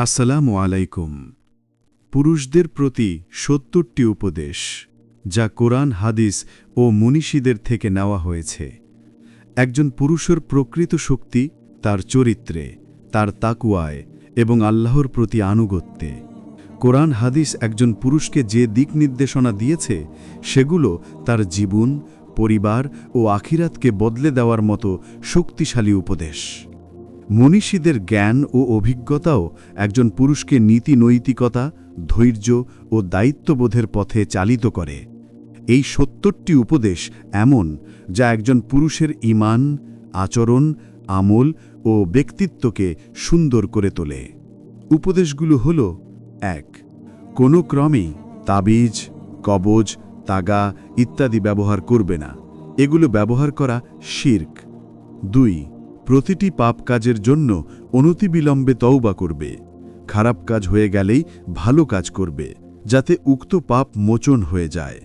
আসসালামু আলাইকুম। পুরুষদের প্রতি সত্তরটি উপদেশ, যা কোরআন, হাদিস ও মনীষীদের থেকে নেওয়া হয়েছে। একজন পুরুষের প্রকৃত শক্তি তার চরিত্রে, তার তাকুয়ায় এবং আল্লাহর প্রতি আনুগত্যে। কোরআন, হাদিস একজন পুরুষকে যে দিক নির্দেশনা দিয়েছে, সেগুলো তার জীবন, পরিবার ও আখিরাতকে বদলে দেওয়ার মতো শক্তিশালী উপদেশ। মনীষীদের জ্ঞান ও অভিজ্ঞতাও একজন পুরুষকে নীতি নৈতিকতা, ধৈর্য ও দায়িত্ববোধের পথে চালিত করে। এই সত্তরটি উপদেশ এমন যা একজন পুরুষের ইমান আচরণ, আমল ও ব্যক্তিত্বকে সুন্দর করে তোলে। উপদেশগুলো হল, এক, কোনো ক্রমেই তাবিজ, কবজ, তাগা ইত্যাদি ব্যবহার করবে না। এগুলো ব্যবহার করা শির্ক। দুই প্রতিটি পাপ কাজের জন্য অনতিবিলম্বে তওবা করবে। খারাপ কাজ হয়ে গেলেই ভালো কাজ করবে, যাতে উক্ত পাপ মোচন হয়ে যায়।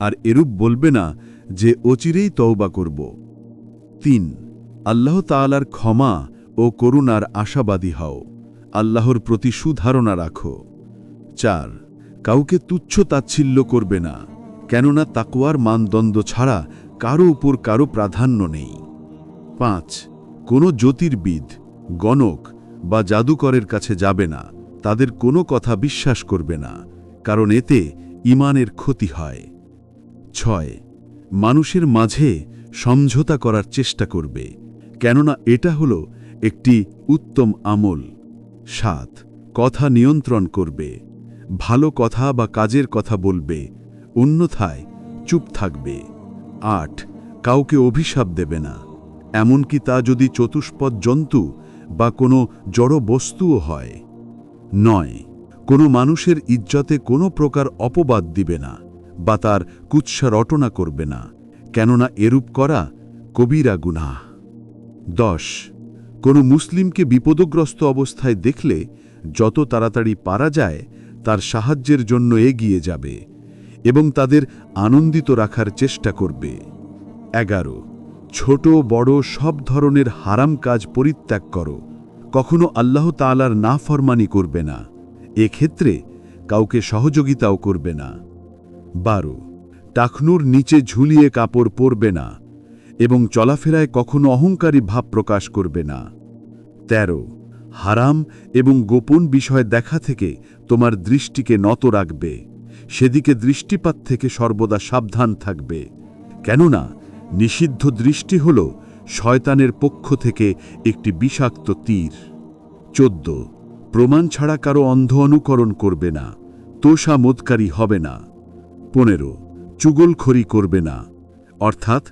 আর এরূপ বলবে না যে অচিরেই তওবা করব। তিন, আল্লাহ তাআলার ক্ষমা ও করুণার আশাবাদী হও। আল্লাহর প্রতি সুধারণা রাখো। চার, কাউকে তুচ্ছ তাচ্ছিল্য করবে না, কেননা তাকওয়ার মানদণ্ড ছাড়া কারও উপর কারও প্রাধান্য নেই। পাঁচ কোনো জ্যোতির্বিদ, গণক বা জাদুকরের কাছে যাবে না, তাদের কোনো কথা বিশ্বাস করবে না, কারণ এতে ইমানের ক্ষতি হয়। ছয়, মানুষের মাঝে সমঝোতা করার চেষ্টা করবে, কেননা এটা হল একটি উত্তম আমল। সাত, কথা নিয়ন্ত্রণ করবে, ভালো কথা বা কাজের কথা বলবে, অন্যথায় চুপ থাকবে। আট, কাউকে অভিশাপ দেবে না। এমনকি তা যদি চতুষ্পদ জন্তু বা কোনো জড় বস্তুও হয়। নয়, কোনো মানুষের ইজ্জতে কোনো প্রকার অপবাদ দিবে না বা তার কুৎসা রটনা করবে না, কেননা এরূপ করা কবিরা গুনাহ। দশ, কোনো মুসলিমকে বিপদগ্রস্ত অবস্থায় দেখলে যত তাড়াতাড়ি পারা যায় তার সাহায্যের জন্য এগিয়ে যাবে এবং তাদের আনন্দিত রাখার চেষ্টা করবে। এগারো ছোট, বড় সব ধরনের হারাম কাজ পরিত্যাগ করো। কখনো আল্লাহ তালার না ফরমানি করবে না। এক্ষেত্রে কাউকে সহযোগিতাও করবে না। বারো, টাকনুর নিচে ঝুলিয়ে কাপড় পরবে না এবং চলাফেরায় কখনো অহংকারী ভাব প্রকাশ করবে না। ১৩ হারাম এবং গোপন বিষয় দেখা থেকে তোমার দৃষ্টিকে নত রাখবে। সেদিকে দৃষ্টিপাত থেকে সর্বদা সাবধান থাকবে। কেননা নিষিদ্ধ দৃষ্টি হল শয়তানের পক্ষ থেকে একটি বিষাক্ত তীর। চোদ্দ। প্রমাণ ছাড়া কারও অন্ধ অনুকরণ করবে না তোষামোদকারী হবে না। পনেরো। চুগলখড়ি করবে না। অর্থাৎ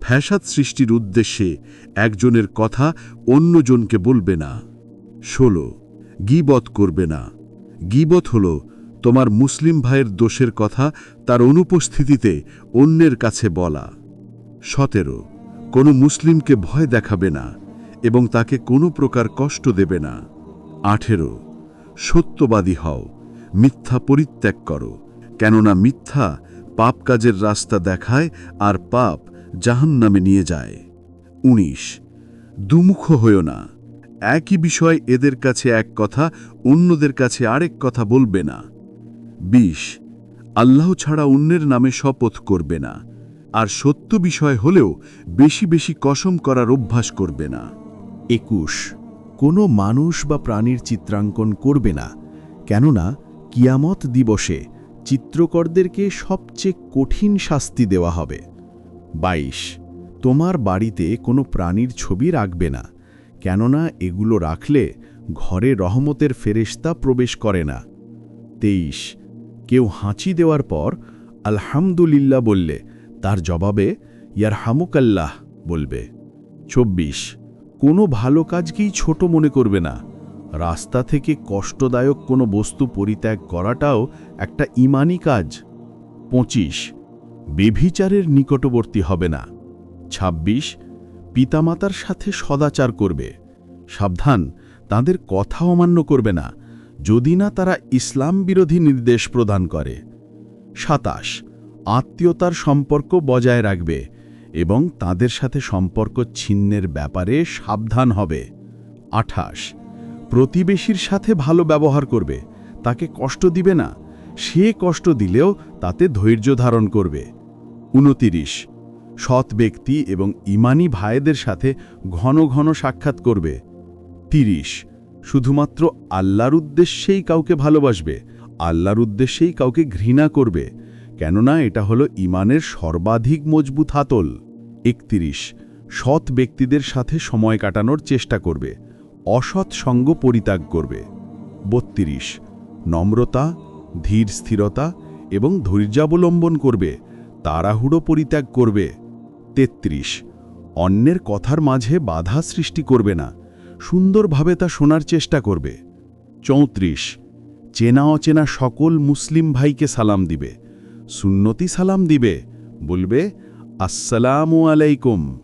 ফ্যাসাদ সৃষ্টির উদ্দেশ্যে একজনের কথা অন্যজনকে বলবে না। ষোলো। গিবত করবে না। গিবত হল তোমার মুসলিম ভাইয়ের দোষের কথা তার অনুপস্থিতিতে অন্যের কাছে বলা। সতেরো, কোনো মুসলিমকে ভয় দেখাবে না এবং তাকে কোনো প্রকার কষ্ট দেবে না। আঠেরো, সত্যবাদী হও, মিথ্যা পরিত্যাগ করো, কেননা মিথ্যা পাপ কাজের রাস্তা দেখায় আর পাপ জাহান্নামে নিয়ে যায়। ১৯ দুমুখ হইও না, একই বিষয় এদের কাছে এক কথা, অন্যদের কাছে আরেক কথা বলবে না। ২০ আল্লাহ ছাড়া অন্যের নামে শপথ করবে না আর সত্য বিষয় হলেও বেশি বেশি কসম করার অভ্যাস করবে না। একুশ। কোনো মানুষ বা প্রাণীর চিত্রাঙ্কন করবে না, কেননা কিয়ামত দিবসে চিত্রকরদেরকে সবচেয়ে কঠিন শাস্তি দেওয়া হবে। ২২ তোমার বাড়িতে কোনো প্রাণীর ছবি রাখবে না, কেননা এগুলো রাখলে ঘরে রহমতের ফেরেশতা প্রবেশ করে না। ২৩ কেউ হাঁচি দেওয়ার পর আলহামদুলিল্লাহ বললে তার জবাবে ইয়ার হামুকাল্লাহ বলবে। ২৪ কোনো ভালো কাজকেই ছোট মনে করবে না। রাস্তা থেকে কষ্টদায়ক কোনো বস্তু পরিত্যাগ করাটাও একটা ইমানি কাজ। ২৫ বেভিচারের নিকটবর্তী হবে না। ২৬ পিতামাতার সাথে সদাচার করবে। সাবধান, তাদের কথা অমান্য করবে না, যদি না তারা ইসলাম বিরোধী নির্দেশ প্রদান করে। সাতাশ আত্মীয়তার সম্পর্ক বজায় রাখবে এবং তাদের সাথে সম্পর্ক ছিন্নের ব্যাপারে সাবধান হবে। আঠাশ। প্রতিবেশীর সাথে ভালো ব্যবহার করবে। তাকে কষ্ট দিবে না। সে কষ্ট দিলেও তাতে ধৈর্য ধারণ করবে। উনতিরিশ। সৎ ব্যক্তি এবং ইমানি ভাইদের সাথে ঘন ঘন সাক্ষাৎ করবে। তিরিশ। শুধুমাত্র আল্লাহর উদ্দেশ্যেই কাউকে ভালোবাসবে। আল্লাহর উদ্দেশ্যেই কাউকে ঘৃণা করবে। কেননা এটা হলো ইমানের সর্বাধিক মজবুত হাতল। একত্রিশ, সৎ ব্যক্তিদের সাথে সময় কাটানোর চেষ্টা করবে, অসৎ সঙ্গ পরিত্যাগ করবে। বত্রিশ, নম্রতা, ধীর স্থিরতা এবং ধৈর্যাবলম্বন করবে, তাড়াহুড়ো পরিত্যাগ করবে। তেত্রিশ, অন্যের কথার মাঝে বাধা সৃষ্টি করবে না, সুন্দরভাবে তা শোনার চেষ্টা করবে। চৌত্রিশ, চেনা অচেনা সকল মুসলিম ভাইকে সালাম দিবে সুন্নতি সালাম দিবে। বলবে, আসসালামু আলাইকুম।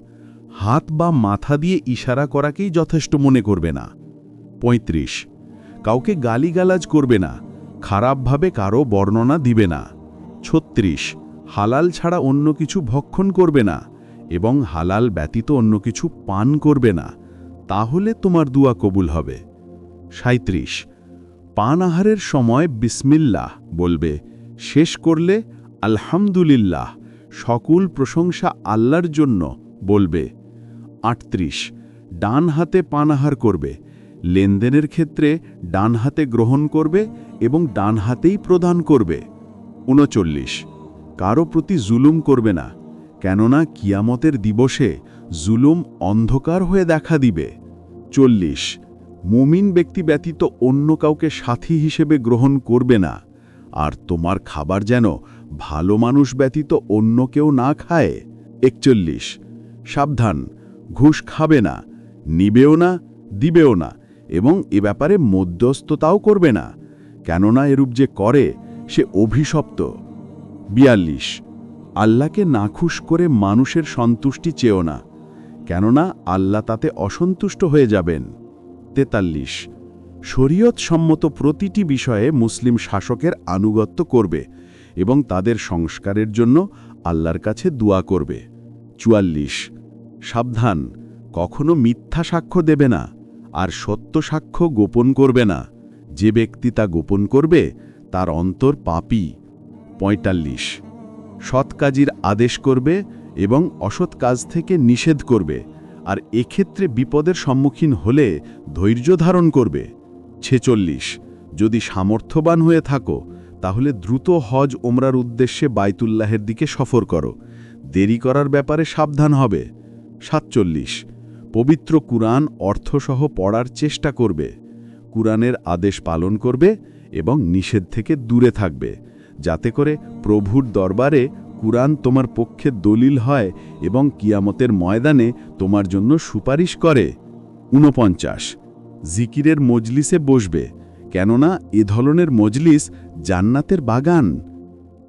হাত বা মাথা দিয়ে ইশারা করাকেই যথেষ্ট মনে করবে না। ৩৫ কাউকে গালিগালাজ করবে না, খারাপভাবে কারও বর্ণনা দিবে না। ছত্রিশ, হালাল ছাড়া অন্য কিছু ভক্ষণ করবে না এবং হালাল ব্যতীত অন্য কিছু পান করবে না। তাহলে তোমার দুয়া কবুল হবে। সাঁত্রিশ পান আহারের সময় বিসমিল্লাহ বলবে শেষ করলে আলহামদুলিল্লাহ, সকল প্রশংসা আল্লাহর জন্য বলবে। আটত্রিশ, ডান হাতে পানাহার করবে। লেনদেনের ক্ষেত্রে ডান হাতে গ্রহণ করবে এবং ডান হাতেই প্রদান করবে। উনচল্লিশ, কারও প্রতি জুলুম করবে না, কেননা কিয়ামতের দিবসে জুলুম অন্ধকার হয়ে দেখা দিবে। চল্লিশ, মুমিন ব্যক্তি ব্যতীত অন্য কাউকে সাথী হিসেবে গ্রহণ করবে না। আর তোমার খাবার যেন ভালো মানুষ ব্যতীত অন্য কেউ না খায়। একচল্লিশ। সাবধান। ঘুষ খাবে না। নিবেও না, দিবেও না এবং এ ব্যাপারে মধ্যস্থতাও করবে না। কেননা এরূপ যে করে, সে অভিশপ্ত। বিয়াল্লিশ। আল্লাহকে নাখুশ করে মানুষের সন্তুষ্টি চেয়েও না। কেননা আল্লাহ তাতে অসন্তুষ্ট হয়ে যাবেন। তেতাল্লিশ। শরীয়ত সম্মত প্রতিটি বিষয়ে মুসলিম শাসকের আনুগত্য করবে এবং তাদের সংস্কারের জন্য আল্লাহর কাছে দোয়া করবে। চুয়াল্লিশ। সাবধান, কখনো মিথ্যা সাক্ষ্য দেবে না আর সত্য সাক্ষ্য গোপন করবে না। যে ব্যক্তি তা গোপন করবে, তার অন্তর পাপী। পঁয়তাল্লিশ। সৎ কাজের আদেশ করবে এবং অসৎ কাজ থেকে নিষেধ করবে আর এক্ষেত্রে বিপদের সম্মুখীন হলে ধৈর্য ধারণ করবে। ছেচল্লিশ। যদি সামর্থ্যবান হয়ে থাকো, তাহলে দ্রুত হজ ওমরার উদ্দেশ্যে বাইতুল্লাহের দিকে সফর করো। দেরি করার ব্যাপারে সাবধান হবে। সাতচল্লিশ। পবিত্র কুরআন অর্থসহ পড়ার চেষ্টা করবে। কুরআনের আদেশ পালন করবে এবং নিষেধ থেকে দূরে থাকবে। যাতে করে প্রভুর দরবারে কুরআন তোমার পক্ষে দলিল হয় এবং কিয়ামতের ময়দানে তোমার জন্য সুপারিশ করে। ঊনপঞ্চাশ। জিকিরের মজলিসে বসবে, কেননা এ ধরনের মজলিস জান্নাতের বাগান।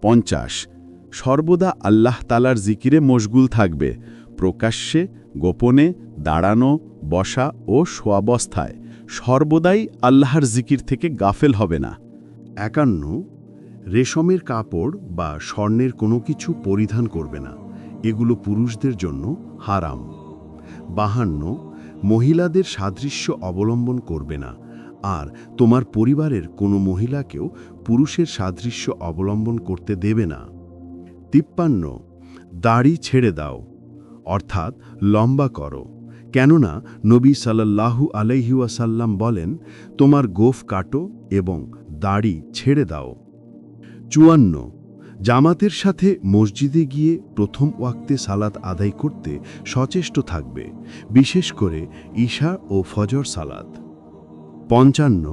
পঞ্চাশ, সর্বদা আল্লাহ তালার জিকিরে মশগুল থাকবে, প্রকাশ্যে, গোপনে, দাঁড়ানো, বসা ও সোয়াবস্থায় সর্বদাই আল্লাহর জিকির থেকে গাফেল হবে না। একান্ন, রেশমের কাপড় বা স্বর্ণের কোনো কিছু পরিধান করবে না। এগুলো পুরুষদের জন্য হারাম। বাহান্ন মহিলাদের সাদৃশ্য অবলম্বন করবে না। আর তোমার পরিবারের কোনো মহিলাকেও পুরুষের সাদৃশ্য অবলম্বন করতে দেবে না। তিপ্পান্ন, দাড়ি ছেড়ে দাও, অর্থাৎ লম্বা করো। কেননা নবী সাল্লাল্লাহু আলাইহুয়াসাল্লাম বলেন, তোমার গোফ কাটো এবং দাড়ি ছেড়ে দাও। চুয়ান্ন জামাতের সাথে মসজিদে গিয়ে প্রথম ওয়াক্তে সালাত আদায় করতে সচেষ্ট থাকবে, বিশেষ করে ঈশা ও ফজর সালাত। পঞ্চান্ন,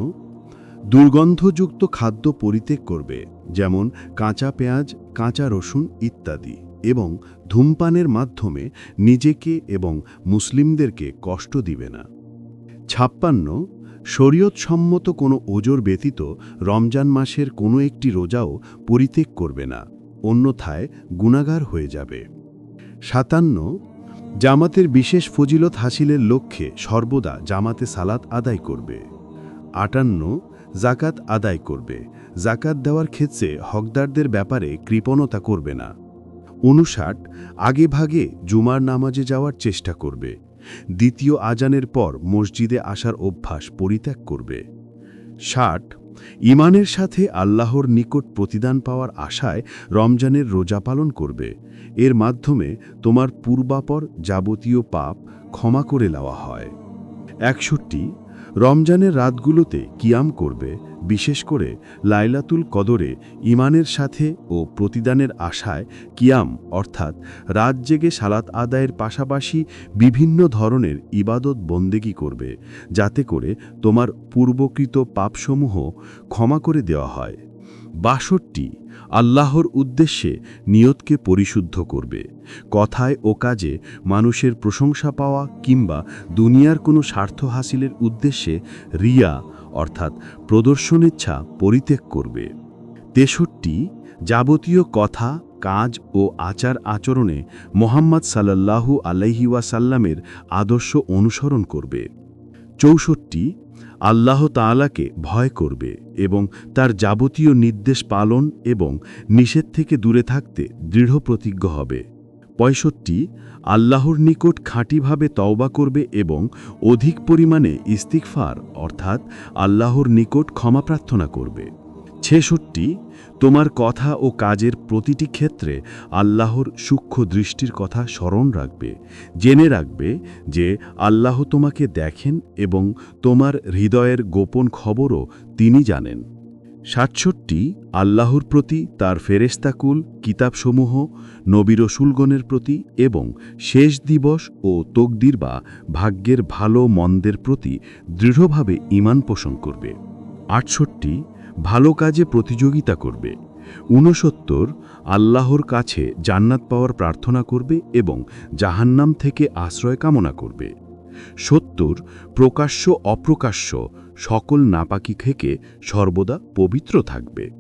দুর্গন্ধযুক্ত খাদ্য পরিত্যাগ করবে, যেমন কাঁচা পেঁয়াজ, কাঁচা রসুন ইত্যাদি, এবং ধূমপানের মাধ্যমে নিজেকে এবং মুসলিমদেরকে কষ্ট দিবে না। ছাপ্পান্ন শরীয়তসম্মত কোনো ওজোর ব্যতীত রমজান মাসের কোনো একটি রোজাও পরিত্যাগ করবে না, অন্যথায় গুণাগার হয়ে যাবে। সাতান্ন, জামাতের বিশেষ ফজিলত হাসিলের লক্ষ্যে সর্বদা জামাতে সালাত আদায় করবে। আটান্ন জাকাত আদায় করবে। জাকাত দেওয়ার ক্ষেত্রে হকদারদের ব্যাপারে কৃপণতা করবে না। উনষাট, আগে ভাগে জুমার নামাজে যাওয়ার চেষ্টা করবে। দ্বিতীয় আজানের পর মসজিদে আসার অভ্যাস পরিত্যাগ করবে। ষাট, ইমানের সাথে আল্লাহর নিকট প্রতিদান পাওয়ার আশায় রমজানের রোজা পালন করবে। এর মাধ্যমে তোমার পূর্বাপর যাবতীয় পাপ ক্ষমা করে নেওয়া হয়। একষট্টি রমজানের রাতগুলোতে কিয়াম করবে, বিশেষ করে লাইলাতুল কদরে ইমানের সাথে ও প্রতিদানের আশায় কিয়াম, অর্থাৎ রাত জেগে সালাত আদায়ের পাশাপাশি বিভিন্ন ধরনের ইবাদত বন্দেগী করবে, যাতে করে তোমার পূর্বকৃত পাপসমূহ ক্ষমা করে দেওয়া হয়। বাষট্টি আল্লাহর উদ্দেশ্যে নিয়তকে পরিশুদ্ধ করবে। কথায় ও কাজে মানুষের প্রশংসা পাওয়া কিংবা দুনিয়ার কোনো স্বার্থ হাসিলের উদ্দেশ্যে রিয়া, অর্থাৎ প্রদর্শনেচ্ছা, পরিত্যাগ করবে। তেষট্টি যাবতীয় কথা, কাজ ও আচার আচরণে মোহাম্মদ সাল্লাল্লাহু আলাইহি ওয়াসাল্লামের আদর্শ অনুসরণ করবে। চৌষট্টি আল্লাহ তাআলাকে ভয় করবে এবং তার যাবতীয় নির্দেশ পালন এবং নিষেধ থেকে দূরে থাকতে দৃঢ় প্রতিজ্ঞ হবে। পঁয়ষট্টি আল্লাহর নিকট খাঁটিভাবে তওবা করবে এবং অধিক পরিমাণে ইস্তিকফার অর্থাৎ আল্লাহর নিকট ক্ষমা প্রার্থনা করবে। ছেষট্টি, তোমার কথা ও কাজের প্রতিটি ক্ষেত্রে আল্লাহর সূক্ষ্ম দৃষ্টির কথা স্মরণ রাখবে। জেনে রাখবে যে আল্লাহ তোমাকে দেখেন এবং তোমার হৃদয়ের গোপন খবরও তিনি জানেন। সাতষট্টি, আল্লাহর প্রতি তার ফেরেস্তাকুল কিতাবসমূহ, নবী রসুলগণের প্রতি এবং শেষ দিবস ও তকদির বা ভাগ্যের ভালো মন্দের প্রতি দৃঢ়ভাবে ইমান পোষণ করবে। আটষট্টি ভালো কাজে প্রতিযোগিতা করবে। ঊনসত্তর, আল্লাহর কাছে জান্নাত পাওয়ার প্রার্থনা করবে এবং জাহান্নাম থেকে আশ্রয় কামনা করবে। সত্তর, প্রকাশ্য অপ্রকাশ্য সকল নাপাকি থেকে সর্বদা পবিত্র থাকবে।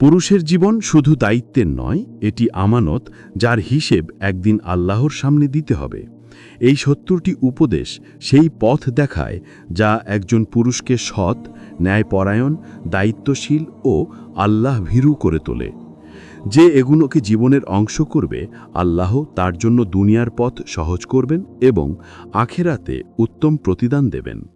পুরুষের জীবন শুধু দায়িত্বের নয়, এটি আমানত যার হিসেব একদিন আল্লাহর সামনে দিতে হবে। এই সত্তরটি উপদেশ সেই পথ দেখায় যা একজন পুরুষকে সৎ, ন্যায়পরায়ণ, দায়িত্বশীল ও আল্লাহ ভীরু করে তোলে। যে এগুলোকে জীবনের অংশ করবে, আল্লাহ তার জন্য দুনিয়ার পথ সহজ করবেন এবং আখেরাতে উত্তম প্রতিদান দেবেন।